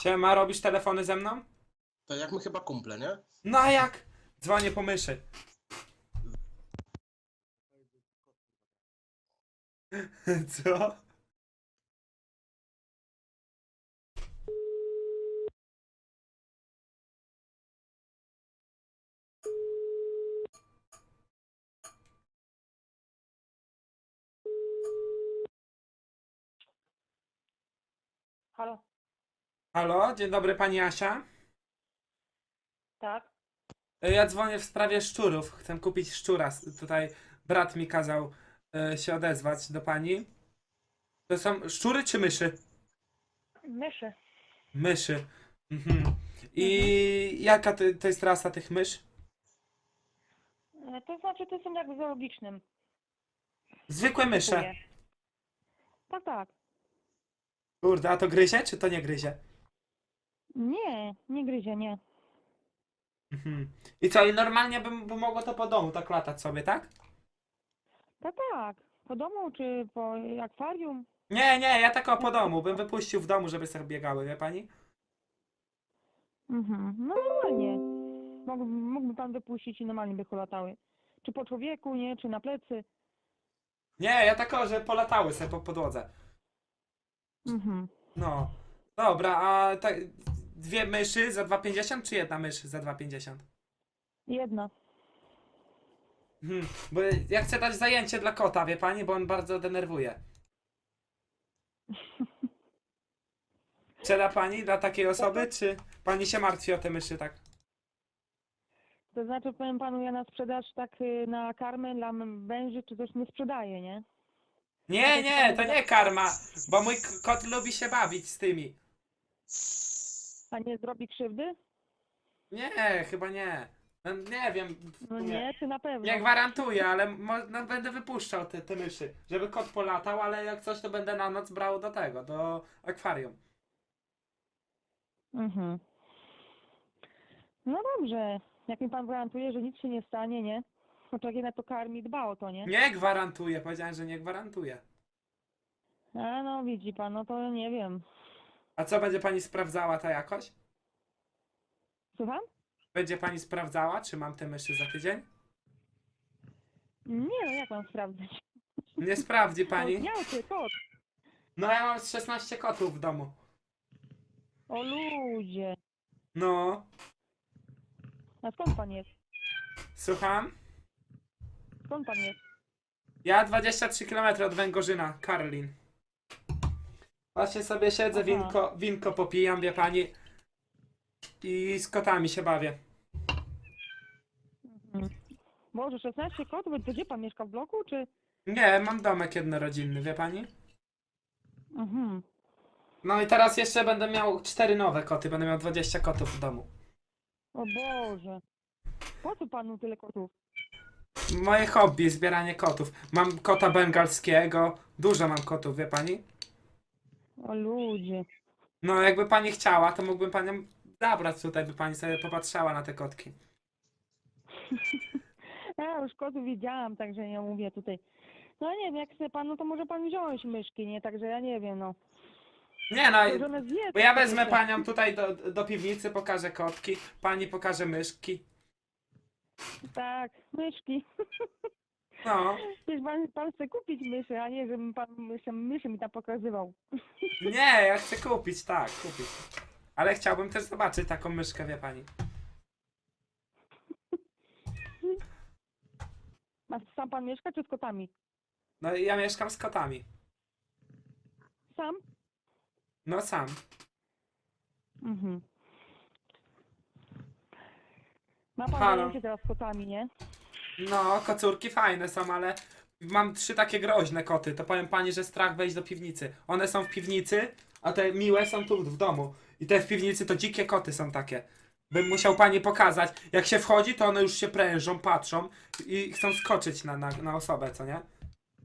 Siema, robisz telefony ze mną? To jak my chyba kumple, nie? No a jak? Dzwonię po myszy. Co? Halo, Halo, dzień dobry pani Asia. tak? E, Ja dzwonię w sprawie szczurów. Chcę kupić szczura. Tutaj brat mi kazał e, się odezwać do pani. To są szczury czy myszy? Myszy. Myszy. Mhm. I jaka to, to jest rasa tych mysz? E, To znaczy, to są jak w zoologicznym. Zwykłe mysze. Kupuję. Tak, tak. Kurde, a to gryzie czy to nie gryzie? Nie, nie gryzie, nie. Mhm. I co, i normalnie bym, by mogło to po domu tak latać sobie, tak? Tak, tak. Po domu czy po akwarium? Nie, nie, ja tak o po domu. Bym wypuścił w domu, żeby sobie biegały, wie pani? Mhm. No normalnie. Mógłby, mógłby pan wypuścić i normalnie by polatały. Czy po człowieku, nie? Czy na plecy? Nie, ja tak o, że polatały sobie po podłodze. Mhm. No. Dobra, a tak, dwie myszy za 2,50 czy jedna mysz za 2,50? Jedna. Mhm. Bo ja chcę dać zajęcie dla kota, wie pani, bo on bardzo denerwuje. Sprzeda pani dla takiej osoby, czy pani się martwi o te myszy, tak? To znaczy, powiem panu, ja na sprzedaż tak y, na karmę dla m- węży czy coś nie sprzedaję, nie? Nie, nie, to nie karma, bo mój k- kot lubi się bawić z tymi. A nie zrobi krzywdy? Nie, chyba nie. No, nie wiem. No nie, czy na pewno? Nie gwarantuję, ale mo- no, będę wypuszczał te, te myszy, żeby kot polatał, ale jak coś to będę na noc brał do tego, do akwarium. Mhm. No dobrze. Jak mi pan gwarantuje, że nic się nie stanie, nie? No to jednak to karmi, dba o to, nie? Nie gwarantuję, powiedziałem, że nie gwarantuję. A no widzi pan, no to nie wiem. A co będzie pani sprawdzała to jakoś? Słucham? Będzie pani sprawdzała, czy mam te myszy za tydzień? Nie no, jak mam sprawdzać? Nie sprawdzi pani. Miał cię kot. No ja mam z 16 kotów w domu. O ludzie. No, A skąd pan jest? słucham? Skąd pan jest? Ja 23 km od Węgorzyna, Karlin. Właśnie sobie siedzę, Aha. winko, winko popijam, wie pani. I z kotami się bawię. Mhm. Boże, 16 kotów? To gdzie pan mieszka w bloku, czy? Nie, mam domek jednorodzinny, wie pani? Mhm. No i teraz jeszcze będę miał cztery nowe koty, będę miał 20 kotów w domu. O Boże. Po co panu tyle kotów? Moje hobby, zbieranie kotów. Mam kota bengalskiego, dużo mam kotów, wie pani? O ludzie. No, jakby pani chciała, to mógłbym panią zabrać tutaj, by pani sobie popatrzała na te kotki. Ja już kotów widziałam, także ja mówię tutaj. No nie wiem, jak chce pan, no to może pan wziąć myszki, nie? Także ja nie wiem, no. Nie no, Może one zjedzą bo ja wezmę panią tutaj do, do piwnicy, pokażę kotki, pani pokaże myszki. Tak, myszki. No, Przecież pan, pan chce kupić myszy, a nie, żebym pan myszy, myszy mi tam pokazywał. nie, ja chcę kupić, tak, kupić. Ale chciałbym też zobaczyć taką myszkę, wie pani. A sam pan mieszka, czy z kotami? No i ja mieszkam z kotami. Sam? No sam. Mhm. Ma pan Halo. zajęcie teraz z kotami, nie? No, kocurki fajne są, ale mam trzy takie groźne koty. To powiem pani, że strach wejść do piwnicy. One są w piwnicy, a te miłe są tu w domu. I te w piwnicy to dzikie koty są takie. Bym musiał pani pokazać. Jak się wchodzi, to one już się prężą, patrzą i chcą skoczyć na, na, na osobę, co nie?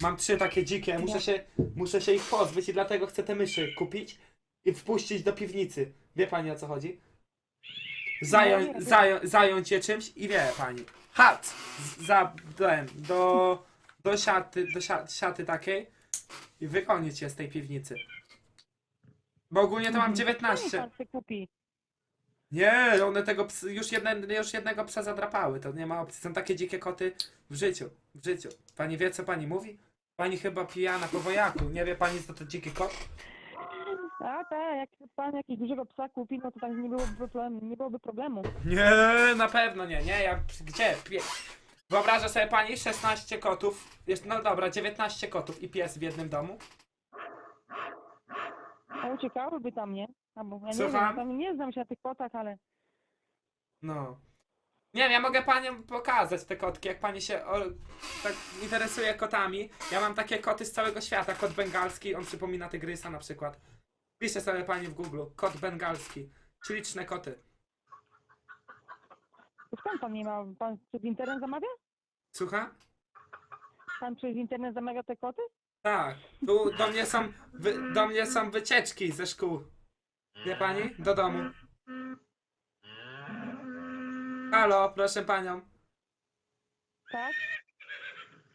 Mam trzy takie dzikie, muszę się, muszę się ich pozbyć i dlatego chcę te myszy kupić i wpuścić do piwnicy. Wie pani o co chodzi? Zająć, No, zają, zająć je czymś i wie pani. Hat! Z- Za ten, do, do siaty, do sia- siaty takiej i wygonić je z tej piwnicy. Bo ogólnie to mam Mhm. Fajnie 19. pan se kupi. Nie, one tego ps, już, jedne, już jednego psa zadrapały, to nie ma opcji. Są takie dzikie koty w życiu, w życiu. Pani wie, co pani mówi? Pani chyba pijana po wojaku. Nie wie pani, co to dziki kot? A tak, jak pan jakiegoś dużego psa kupi, no to tak nie byłoby problemu. Nie byłoby problemu. Nie, na pewno nie, nie, ja, gdzie? Pie... Wyobraża sobie pani 16 kotów, jest, no dobra, 19 kotów i pies w jednym domu? A uciekałyby tam, nie? Albo ja nie Słucham? wiem, tam nie znam się na tych kotach, ale No. Nie wiem, ja mogę paniom pokazać te kotki, jak pani się o, tak interesuje kotami. Ja mam takie koty z całego świata. Kot bengalski, on przypomina tygrysa na przykład. Piszcie sobie pani w Google. Kot bengalski. Śliczne koty. to skąd pan nie ma? Pan przez internet zamawia? Słucha? Pan przez internet zamawia te koty? Tak. Tu do mnie są, wy, do mnie są wycieczki ze szkół. Wie pani? Do domu. Halo, proszę panią. Tak?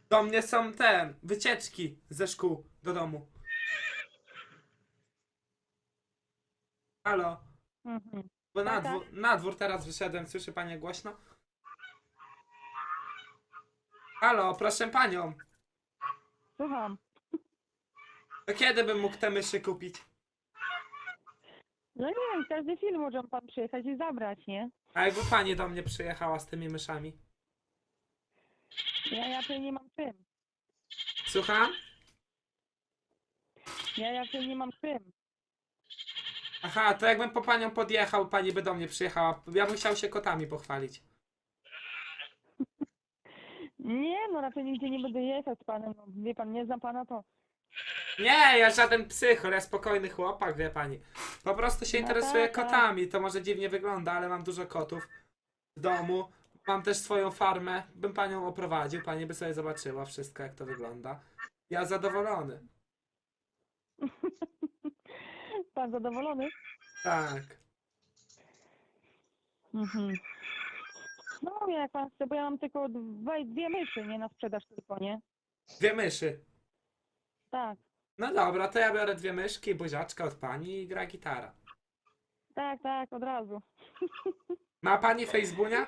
Do mnie są te wycieczki ze szkół do domu. Halo. Mhm. Bo na Tak, dwór, na dwór teraz wyszedłem, słyszy pani głośno? Halo, proszę panią. Słucham. To kiedy bym mógł te myszy kupić? No nie wiem, w każdy film może pan przyjechać i zabrać, nie? A jakby pani do mnie przyjechała z tymi myszami? Ja, ja tutaj nie mam czym. Słucham? Ja, ja tutaj nie mam czym. Aha, to jakbym po panią podjechał, pani by do mnie przyjechała. Ja bym chciał się kotami pochwalić. Nie, no raczej nigdzie nie będę jechać z panem. No, wie pan, nie znam pana, to Nie, ja żaden psychol, ja spokojny chłopak, wie pani. Po prostu się No interesuję tak, tak. kotami. To może dziwnie wygląda, ale mam dużo kotów w domu. Mam też swoją farmę. Bym panią oprowadził, pani by sobie zobaczyła wszystko, jak to wygląda. Ja zadowolony. pan zadowolony? Tak. Mhm. No jak pan chce, bo ja mam tylko dwa, dwie myszy, nie na sprzedaż tylko, nie? Dwie myszy. Tak, No dobra, to ja biorę dwie myszki, buziaczka od pani i gra gitara. tak, tak, od razu. Ma pani Facebooka?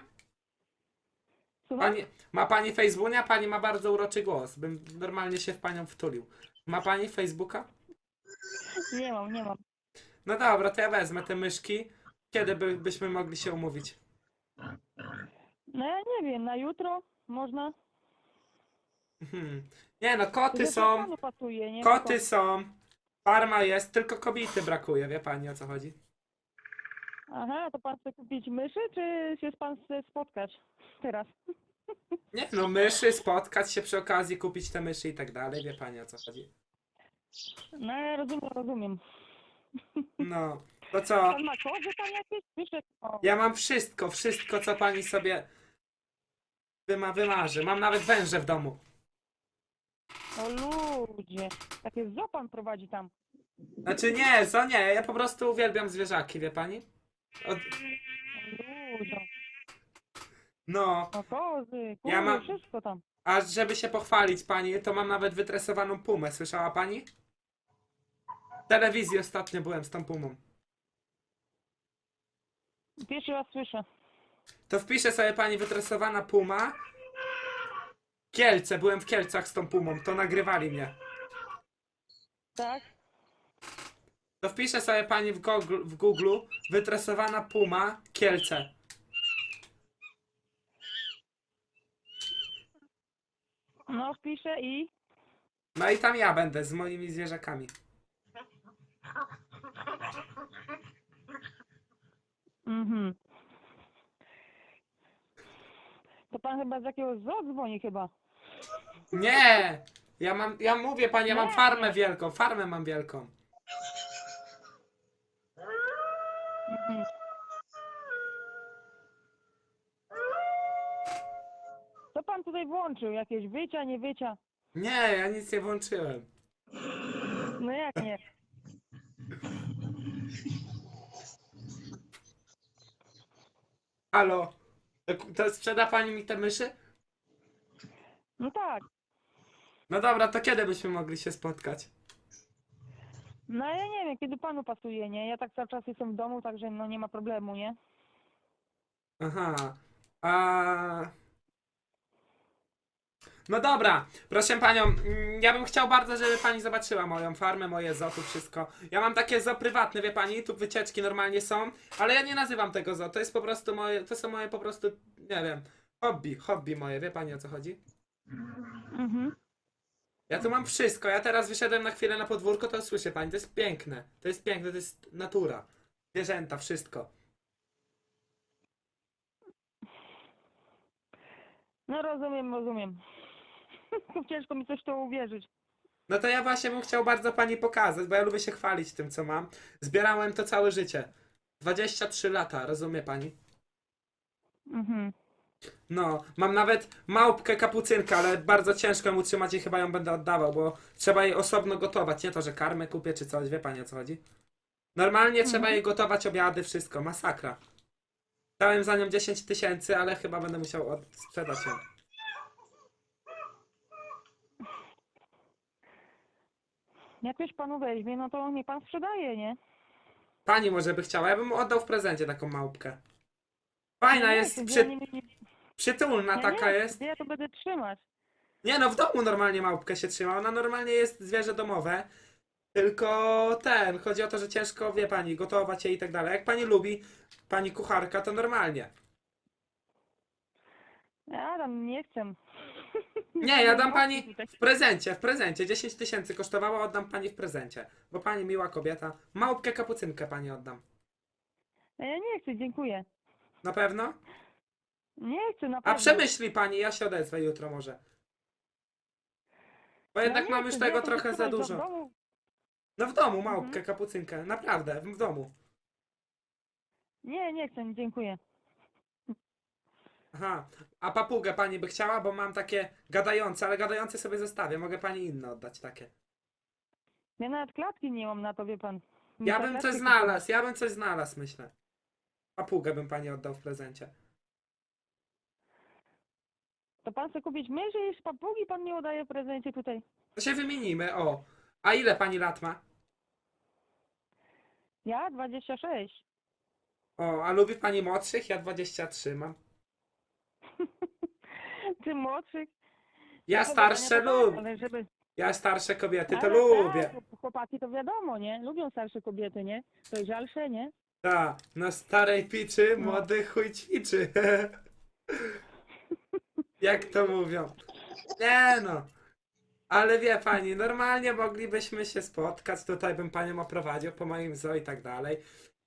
Słucham? Pani, ma pani Facebooka? Pani ma bardzo uroczy głos. Bym normalnie się w panią wtulił. Ma pani Facebooka? Nie mam, nie mam. No dobra, to ja wezmę te myszki. Kiedy by, byśmy mogli się umówić? No ja nie wiem, na jutro można? Hmm. Nie no, koty są, pasuje, nie? koty są, farma jest, tylko kobiety brakuje, wie pani o co chodzi? Aha, to pan chce kupić myszy, czy się z pan chce spotkać teraz? Nie no, myszy, spotkać się przy okazji, kupić te myszy i tak dalej, wie pani o co chodzi? No ja rozumiem, rozumiem. No, to co? Pan ma kozy tam jakieś? Słyszę, o, Ja mam wszystko, wszystko co pani sobie wyma, wymarzy. Mam nawet węże w domu. o ludzie, takie zo pan prowadzi tam. Znaczy nie, co nie, ja po prostu uwielbiam zwierzaki, wie pani? Od, O ludzie, no, o kozy, kury, Ja mam- wszystko tam. a żeby się pochwalić pani, to mam nawet wytresowaną pumę, słyszała pani? Telewizji ostatnio byłem z tą pumą. Pierwszy raz słyszę. To wpiszę sobie pani wytresowana puma. Kielce, byłem w Kielcach z tą pumą, to nagrywali mnie. Tak? To wpiszę sobie pani w Google, w Google wytresowana puma Kielce. No wpiszę i... No i tam ja będę z moimi zwierzakami. Mhm. To pan chyba z jakiegoś zoo dzwoni chyba. Nie! Ja mam, ja mówię pani, ja mam farmę wielką, farmę mam wielką. Mhm. Co pan tutaj włączył? Jakieś wycia, nie wycia? Nie, ja nic nie włączyłem. No jak nie? Halo? To, sprzeda pani mi te myszy? No tak. No dobra, to kiedy byśmy mogli się spotkać? No ja nie wiem, kiedy panu pasuje, nie? Ja tak cały czas jestem w domu, także no nie ma problemu, nie? Aha. A... No dobra, proszę panią, mm, ja bym chciał bardzo, żeby pani zobaczyła moją farmę, moje zoo, tu wszystko. Ja mam takie zoo prywatne, wie pani, tu wycieczki normalnie są, ale ja nie nazywam tego zoo, to jest po prostu moje, to są moje po prostu, nie wiem, hobby, hobby moje, wie pani o co chodzi? Mhm. Ja tu mam wszystko, ja teraz wyszedłem na chwilę na podwórko, to słyszę pani, to jest piękne, to jest piękne, to jest natura, zwierzęta, wszystko. No rozumiem, rozumiem. Ciężko mi coś w to uwierzyć. No to ja właśnie bym chciał bardzo pani pokazać, bo ja lubię się chwalić tym, co mam. Zbierałem to całe życie. 23 lata, rozumie pani? Mhm. No, mam nawet małpkę kapucynkę, ale bardzo ciężko ją utrzymać i chyba ją będę oddawał, bo trzeba jej osobno gotować. Nie to, że karmę kupię czy coś, wie pani o co chodzi? Normalnie trzeba Mhm. jej gotować obiady, wszystko, masakra. Dałem za nią 10 tysięcy, ale chyba będę musiał od- sprzedać ją. Jak już panu weźmie, no to niech pan sprzedaje, nie? Pani może by chciała, ja bym oddał w prezencie taką małpkę. Fajna nie, jest, przy, ja nie, nie, przytulna ja taka nie, jest. gdzie Ja to będę trzymać. Nie no, w domu normalnie małpkę się trzyma. Ona normalnie jest zwierzę domowe. Tylko ten, chodzi o to, że ciężko, wie pani, gotować je i tak dalej. Jak pani lubi, pani kucharka, to normalnie. Ja tam nie chcę. Nie, ja dam pani Tutaj. w prezencie, w prezencie. 10 tysięcy kosztowała, oddam pani w prezencie. Bo pani miła kobieta. Małpkę kapucynkę pani oddam. Ja nie chcę, dziękuję. Na pewno? Nie chcę, A naprawdę. przemyśli pani, ja się odezwę jutro może. Bo jednak Ja nie mam już chcę, tego trochę za dużo. domu. No w domu małpkę, Mhm. kapucynkę. Naprawdę, w domu. Nie, nie chcę, dziękuję. Aha, a papugę pani by chciała, bo mam takie gadające, ale gadające sobie zostawię. Mogę pani inne oddać takie. Ja nawet klatki nie mam na to, wie pan. Ja bym klatki coś znalazł, ja bym coś znalazł, myślę. Papugę bym pani oddał w prezencie. To pan chce kupić myszy i papugi pan mi udaje w prezencie tutaj. To się wymienimy, o. A ile pani lat ma? Ja 26. O, a lubi pani młodszych? Ja 23 mam. Młodszych. Ja starsze tak, lubię. Ale żeby... Ja starsze kobiety to ale lubię. Tak, chłopaki to wiadomo, nie? Lubią starsze kobiety, nie? To żalsze, nie? Ta, na starej piczy No. młody chuj ćwiczy. Jak to mówią. Nie no. Ale wie pani, normalnie moglibyśmy się spotkać, tutaj bym panią oprowadził po moim zoo i tak dalej.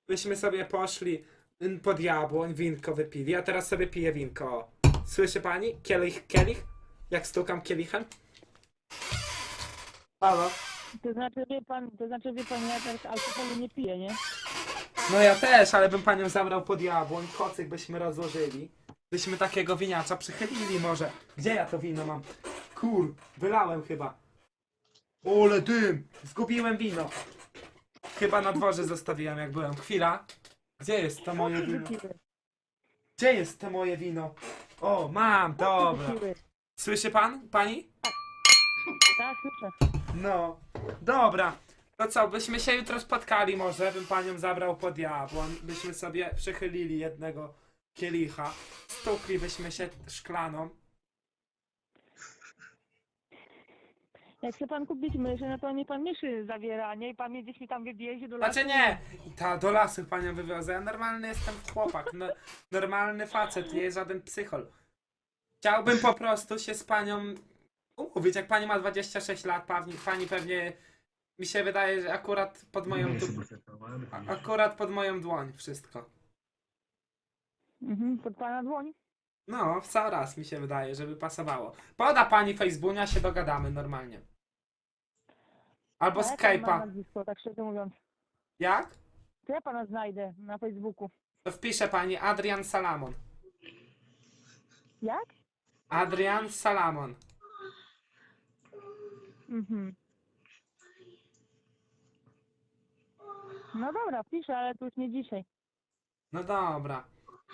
Byśmy sobie poszli mm, pod jabłoń, winko wypili, a teraz sobie piję winko. Słyszy pani? Kielich, kielich? Jak stukam kielichem? Halo? To znaczy, wie pan, to znaczy, wie pan, ja teraz alkoholu nie piję, nie? No ja też, ale bym panią zabrał pod jabłoń, kocyk byśmy rozłożyli. Byśmy takiego winiacza przychylili może. Gdzie ja to wino mam? Kur, wylałem chyba. Ole dym! Zgubiłem wino. Chyba na dworze zostawiłem jak byłem. Chwila. Gdzie jest to moje wino? Gdzie jest to moje wino? O, mam, dobra. Słyszy pan? Pani? Tak, słyszę. No, dobra. To co, byśmy się jutro spotkali może, bym panią zabrał pod jabłoń, byśmy sobie przychylili jednego kielicha, stuklibyśmy się szklaną. Jak chce pan kupić myszy, no to nie pan myszy zabiera, nie? I pan mnie gdzieś mi tam wywiezie do lasu. Znaczy nie, ta do lasu panią wywiozę, ja normalny jestem chłopak, no, normalny facet, nie jest żaden psychol. Chciałbym po prostu się z panią umówić, jak pani ma 26 lat, pani, pani pewnie, mi się wydaje, że akurat pod moją, tu, a- akurat pod moją dłoń wszystko. Mhm, pod pana dłoń. No, w cały raz mi się wydaje, żeby pasowało. Poda pani Facebooka, się dogadamy normalnie. Albo A jak pan ma Skype'a. nazwisko, tak szczerze mówiąc. Jak? To ja pana znajdę na Facebooku. To wpisze pani Adrian Salamon. Jak? Adrian Salamon. Mhm. No dobra, piszę, ale to już nie dzisiaj. No dobra.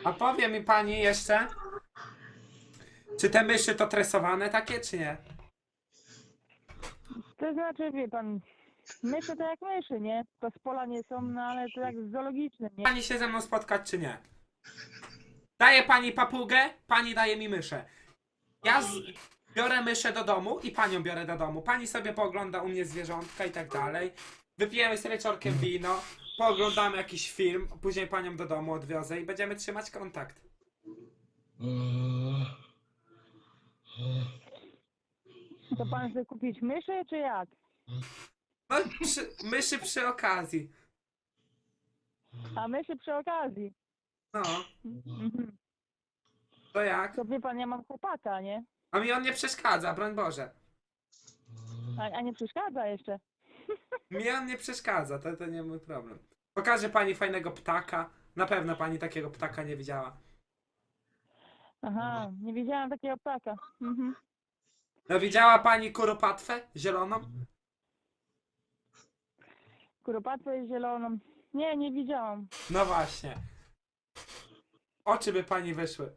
A powie mi pani jeszcze, czy te myszy to tresowane takie, czy nie? To znaczy, wie pan, Myszy to jak myszy, nie? To z pola nie są, no ale to jak z zoologicznym, nie? Pani się ze mną spotkać, czy nie? Daje pani papugę, pani daje mi myszę. Ja z... biorę myszę do domu i panią biorę do domu. Pani sobie poogląda u mnie zwierzątka i tak dalej. Wypijemy sobie wieczorkiem wino, pooglądamy jakiś film, później panią do domu odwiozę i będziemy trzymać kontakt. To pan chce kupić myszy, czy jak? No, przy... myszy przy okazji. A myszy przy okazji. No, Mhm. to jak? To wie pan, ja mam chłopaka, nie? A mi on nie przeszkadza, broń Boże. A, a nie przeszkadza jeszcze. Mi on nie przeszkadza, to, to nie mój problem. Pokażę pani fajnego ptaka. Na pewno pani takiego ptaka nie widziała. Aha, nie widziałam takiego ptaka. Mhm. No widziała pani kuropatwę zieloną? Kuropatwę zieloną. Nie, nie widziałam. No właśnie. Oczy by pani wyszły.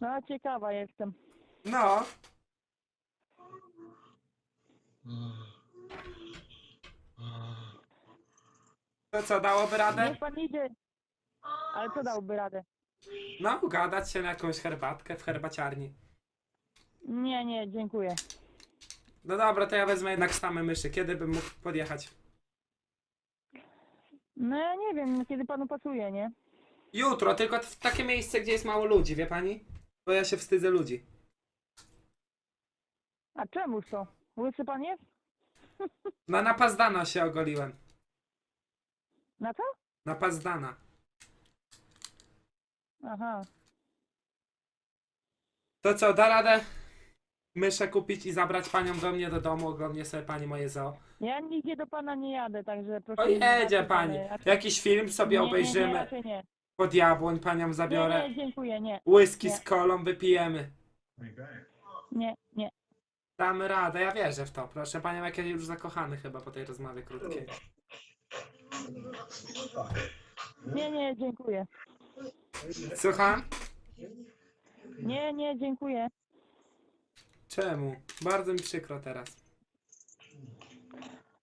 No, ciekawa jestem. No. To co, dałoby radę? Niech pan idzie. Ale co dałby radę? No, ugadać się na jakąś herbatkę w herbaciarni. Nie, nie, dziękuję. No dobra, to ja wezmę jednak same myszy. Kiedy bym mógł podjechać? No ja nie wiem, kiedy panu pasuje, nie? Jutro, tylko w takie miejsce, gdzie jest mało ludzi, wie pani? Bo ja się wstydzę ludzi. A czemuż to? Łysy pan jest? Na Pazdana się ogoliłem. Na co? Na Pazdana. Aha. To co, da radę myszę kupić i zabrać panią do mnie do domu, oglądnie sobie pani moje zoo. Ja nigdzie do pana nie jadę, także proszę... O jedzie pani. ale- Jakiś film sobie Nie, nie, nie, obejrzymy. raczej nie. Pod jabłoń panią Nie, zabiorę. nie, dziękuję, nie. Whisky nie. z kolą wypijemy. Nie, nie. Damy radę, ja wierzę w to. Proszę panią, jak ja już zakochany chyba po tej rozmowie krótkiej. Nie, nie, dziękuję. Słucham? Nie, nie, dziękuję. Czemu? Bardzo mi przykro teraz.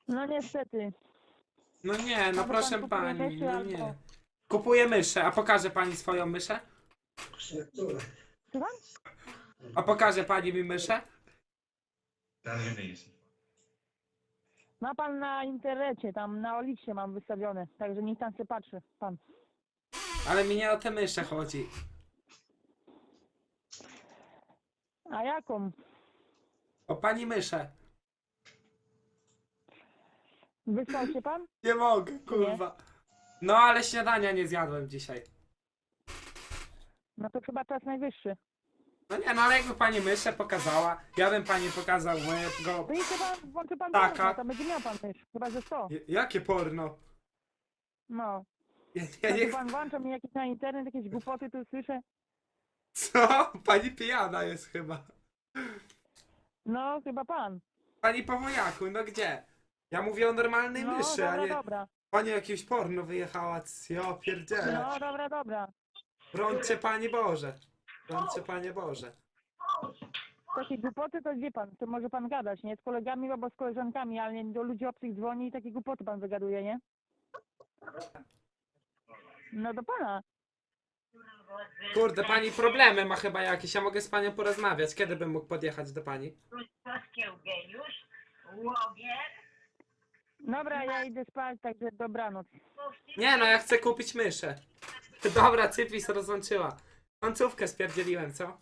No niestety. No nie, no proszę pan kupuje pani, myszy, no albo- nie. Kupuję myszę, a pokaże pani swoją myszę? Słucham? A pokaże pani mi myszę? Ma pan na internecie, tam na Oliksie mam wystawione, także niech tam się patrzy, pan. Ale mi nie o te mysze chodzi. A jaką? O pani myszę. Wyspał się pan? Nie mogę, kurwa. No ale śniadania nie zjadłem dzisiaj. No to chyba czas najwyższy. No nie, no ale jakby pani myszę pokazała, ja bym pani pokazał mojego... To i chyba włączy pan Taka. porno, to będzie miał pan mysz, chyba że 100. J- Jakie porno? No. Ja, ja nie... pan włącza mi jakieś na internet, jakieś głupoty tu słyszę. Co? Pani pijana jest chyba. No, chyba pan. Pani po wojaku, no gdzie? Ja mówię o normalnej No, myszy, a dobra, nie... dobra. Pani jakieś porno wyjechała, ja pierdzielę. No, dobra, dobra. Brońcie Pani Boże. Brońcie Panie Boże. Takie głupoty to wie pan, to może pan gadać, nie? Z kolegami albo z koleżankami, ale nie do ludzi obcych dzwoni i takie głupoty pan wygaduje, nie? No do pana. Kurde, Pani problemy ma chyba jakieś, ja mogę z Panią porozmawiać. Kiedy bym mógł podjechać do Pani? Łowie, Dobra, ja idę spać, także dobranoc. Nie no, ja chcę kupić myszę. Dobra, Cypis rozłączyła. Końcówkę spierdzieliłem, co?